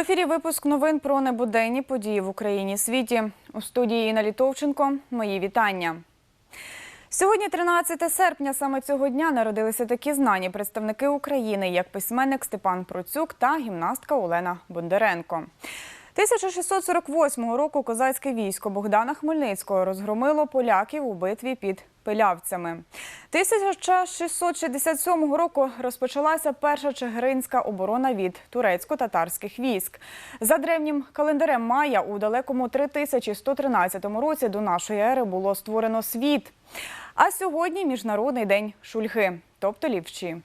ефірі випуск новин про небуденні події в Україні світі. У студії Інна Літовченко. Мої вітання. Сьогодні, 13 серпня, саме цього дня народилися такі знані представники України, як письменник Степан Процюк та гімнастка Олена Бондаренко. 1648 року козацьке військо Богдана Хмельницького розгромило поляків у битві під Пилявцями. 1667 року розпочалася перша чигиринська оборона від турецько-татарських військ. За древнім календарем Майя у далекому 3113 році до нашої ери було створено світ. А сьогодні міжнародний день шульги, тобто лівчі.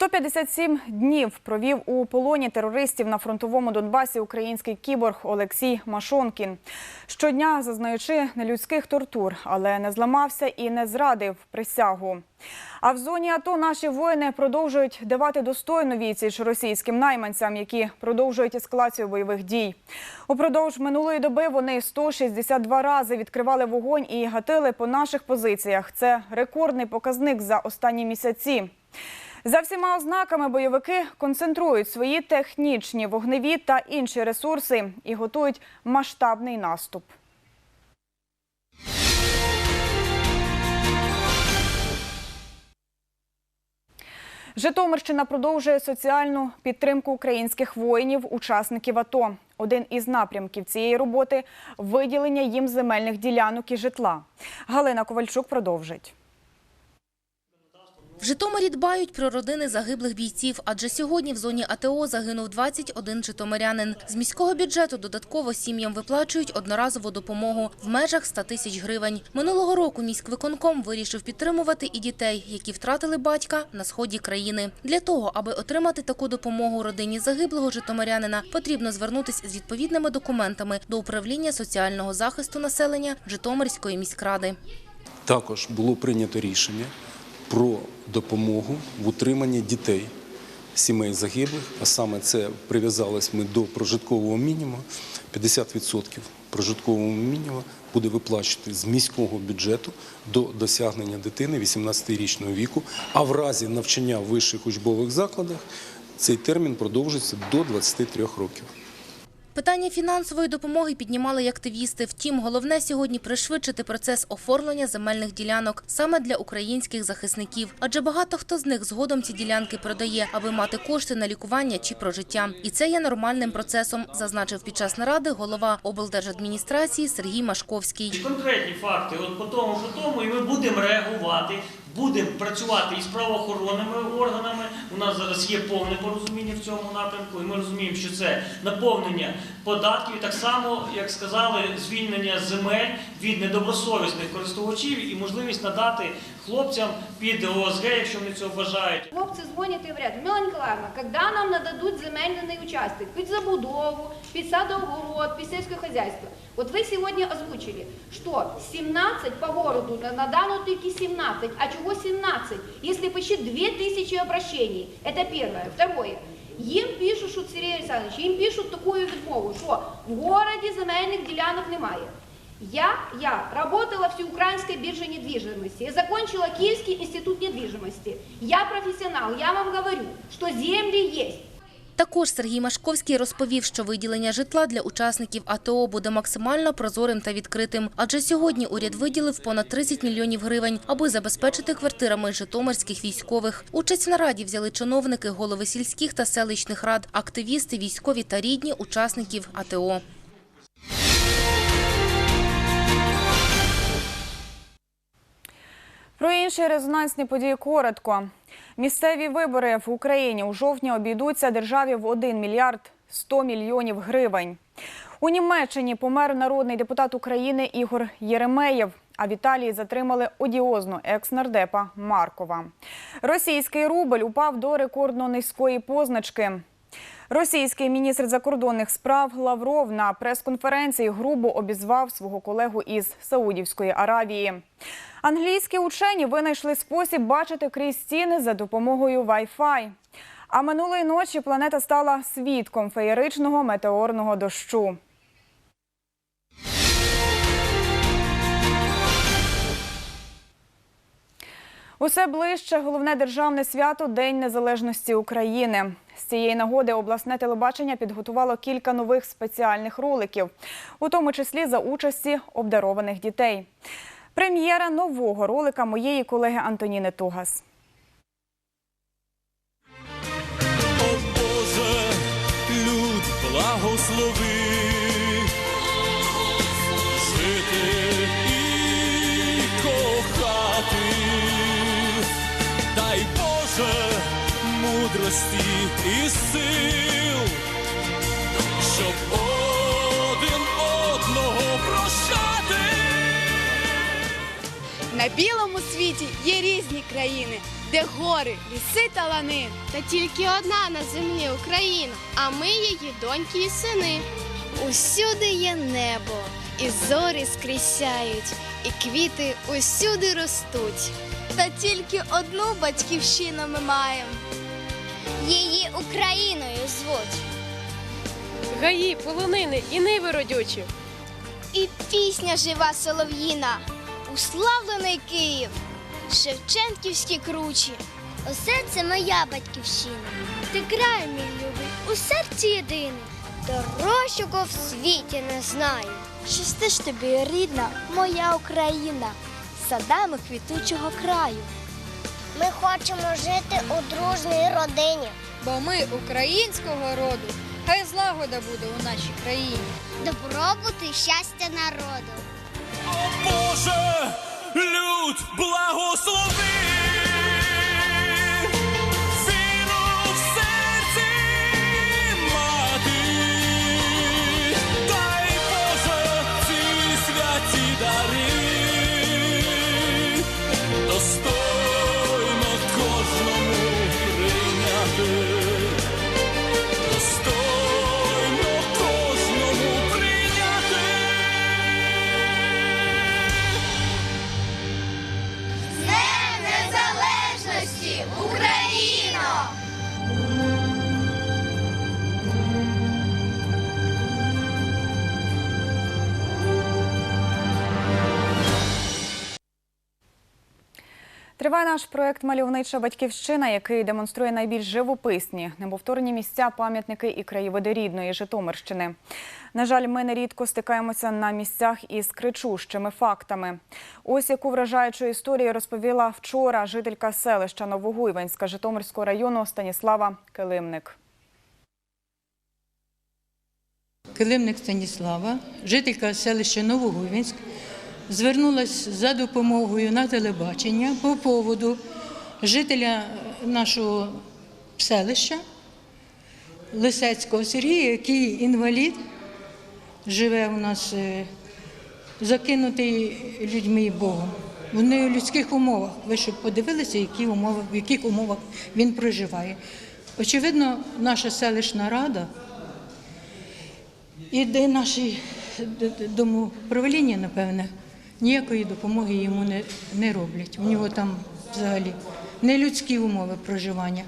«157 днів провів у полоні терористів на фронтовому Донбасі український кіборг Олексій Машонкін. Щодня зазнаючи нелюдських тортур, але не зламався і не зрадив присягу. А в зоні АТО наші воїни продовжують давати достойну відсіч російським найманцям, які продовжують ескалацію бойових дій. Упродовж минулої доби вони 162 рази відкривали вогонь і гатили по наших позиціях. Це рекордний показник за останні місяці. За всіма ознаками бойовики концентрують свої технічні, вогневі та інші ресурси і готують масштабний наступ. Житомирщина продовжує соціальну підтримку українських воїнів, учасників АТО. Один із напрямків цієї роботи виділення їм земельних ділянок і житла. Галина Ковальчук продовжить. В Житомирі дбають про родини загиблих бійців, адже сьогодні в зоні АТО загинув 21 житомирянин. З міського бюджету додатково сім'ям виплачують одноразову допомогу в межах 100 тисяч гривень. Минулого року міськвиконком вирішив підтримувати і дітей, які втратили батька на сході країни. Для того, аби отримати таку допомогу родині загиблого житомирянина, потрібно звернутися з відповідними документами до управління соціального захисту населення Житомирської міськради. Також було прийнято рішення про допомогу в утриманні дітей сімей загиблих, а саме це прив'язались ми до прожиткового мінімуму. 50% прожиткового мінімуму буде виплачувати з міського бюджету до досягнення дитини 18-річного віку, а в разі навчання в вищих учбових закладах цей термін продовжується до 23 років. Питання фінансової допомоги піднімали й активісти. Втім, головне сьогодні пришвидшити процес оформлення земельних ділянок саме для українських захисників. Адже багато хто з них згодом ці ділянки продає, аби мати кошти на лікування чи прожиття. І це є нормальним процесом, зазначив під час наради голова облдержадміністрації Сергій Машковський. Конкретні факти, от по тому, по тому, і ми будемо реагувати, будемо працювати із правоохоронними органами. У нас зараз є повне порозуміння в цьому напрямку, і ми розуміємо, що це наповнення податків, так само, як сказали, звільнення земель від недобросовісних користувачів і можливість надати хлопцям під ОСГ, якщо вони цього бажають. Хлопці дзвонять і говорять, Мила Ніколаївна, коли нам нададуть земельний участок під забудову, під садоогород, під сільське хозяйство? Вот вы сегодня озвучили, что 17 по городу, на данную только 17. А чего 17? Если почти 2000 обращений. Это первое. Второе. Їм пишуть, що Сергій Олександрович, їм пишуть таку відмову, що в городі земельних ділянок немає. Я, я работала в Всеукраинской бирже недвижимости. Я закончила Киевский институт недвижимости. Я профессионал. Я вам говорю, что земли есть. Також Сергій Машковський розповів, що виділення житла для учасників АТО буде максимально прозорим та відкритим. Адже сьогодні уряд виділив понад 30 мільйонів гривень, аби забезпечити квартирами житомирських військових. Участь в нараді взяли чиновники, голови сільських та селищних рад, активісти, військові та рідні учасників АТО. Про інші резонансні події коротко. Місцеві вибори в Україні у жовтні обійдуться державі в 1 мільярд 100 мільйонів гривень. У Німеччині помер народний депутат України Ігор Єремеєв. А в Італії затримали одіозну екс-нардепа Маркова. Російський рубль упав до рекордно низької позначки. Російський міністр закордонних справ Лавров на прес-конференції грубо обізвав свого колегу із Саудівської Аравії. Англійські учені винайшли спосіб бачити крізь стіни за допомогою Wi-Fi. А минулої ночі планета стала свідком феєричного метеорного дощу. Усе ближче головне державне свято День Незалежності України. З цієї нагоди обласне телебачення підготувало кілька нових спеціальних роликів, у тому числі за участі обдарованих дітей. Прем'єра нового ролика моєї колеги Антоніни Тугас. О Боже, люд благослови, мудрості і сил, щоб один одного прощати. На білому світі є різні країни, де гори, ліси та лани. Та тільки одна на землі Україна, а ми її доньки і сини. Усюди є небо, і зорі скрізь і квіти усюди ростуть. Та тільки одну батьківщину ми маємо. Її Україною звуть. Гаї, полонини і ниви родючі. І пісня жива солов'їна. Уславлений Київ, Шевченківські кручі. Усе це моя батьківщина. Ти край, мій любий, у серці єдиний. Дорожчого в світі не знаю. Щасти ж тобі, рідна, моя Україна, садами квітучого краю. Ми хочемо жити у дружній родині. Бо ми українського роду, хай злагода буде у нашій країні. Добробут і щастя народу. О Боже, люд благослови, Триває наш проект Мальовнича батьківщина, який демонструє найбільш живописні, неповторні місця, пам'ятники і краєвиди рідної Житомирщини. На жаль, ми нерідко стикаємося на місцях із кричущими фактами. Ось яку вражаючу історію розповіла вчора жителька селища Новогуйвенська Житомирського району Станіслава Килимник. Килимник Станіслава, жителька селища Новогуйвінськ, звернулася за допомогою на телебачення по поводу жителя нашого селища Лисецького Сергія, який інвалід, живе у нас е, закинутий людьми і Богом. В нелюдських умовах. Ви щоб подивилися, які умови, в яких умовах він проживає. Очевидно, наша селищна рада і де наші домоправління, напевне, ніякої допомоги йому не, не роблять. У нього там взагалі нелюдські умови проживання.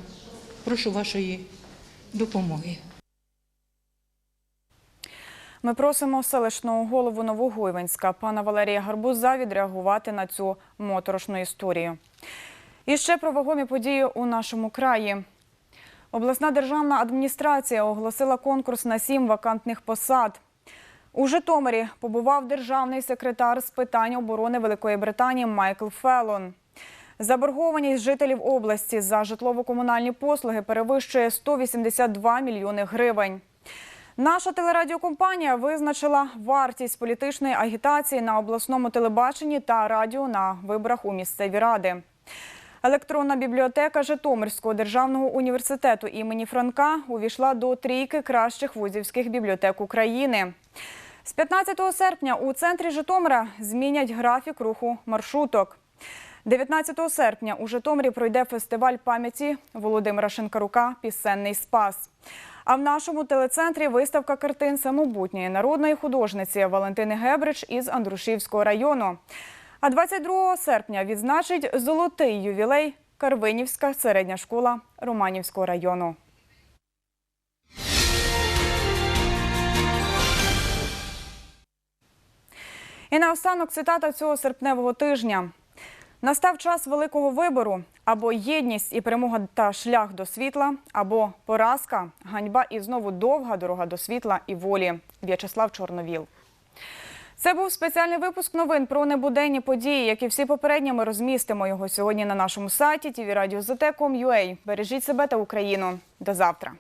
Прошу вашої допомоги. Ми просимо селищного голову Новогуйвенська пана Валерія Гарбуза відреагувати на цю моторошну історію. І ще про вагомі події у нашому краї. Обласна державна адміністрація оголосила конкурс на сім вакантних посад. У Житомирі побував державний секретар з питань оборони Великої Британії Майкл Феллон. Заборгованість жителів області за житлово-комунальні послуги перевищує 182 мільйони гривень. Наша телерадіокомпанія визначила вартість політичної агітації на обласному телебаченні та радіо на виборах у місцеві ради. Електронна бібліотека Житомирського державного університету імені Франка увійшла до трійки кращих вузівських бібліотек України. З 15 серпня у центрі Житомира змінять графік руху маршруток. 19 серпня у Житомирі пройде фестиваль пам'яті Володимира Шинкарука Пісенний спас. А в нашому телецентрі виставка картин самобутньої народної художниці Валентини Гебрич із Андрушівського району. А 22 серпня відзначить золотий ювілей Карвинівська середня школа Романівського району. І наостанок цитата цього серпневого тижня. Настав час великого вибору або єдність і перемога та шлях до світла, або поразка, ганьба і знову довга дорога до світла і волі. В'ячеслав Чорновіл. Це був спеціальний випуск новин про небуденні події. Як і всі попередні, ми розмістимо його сьогодні на нашому сайті tvradio.zt.com.ua. Бережіть себе та Україну. До завтра.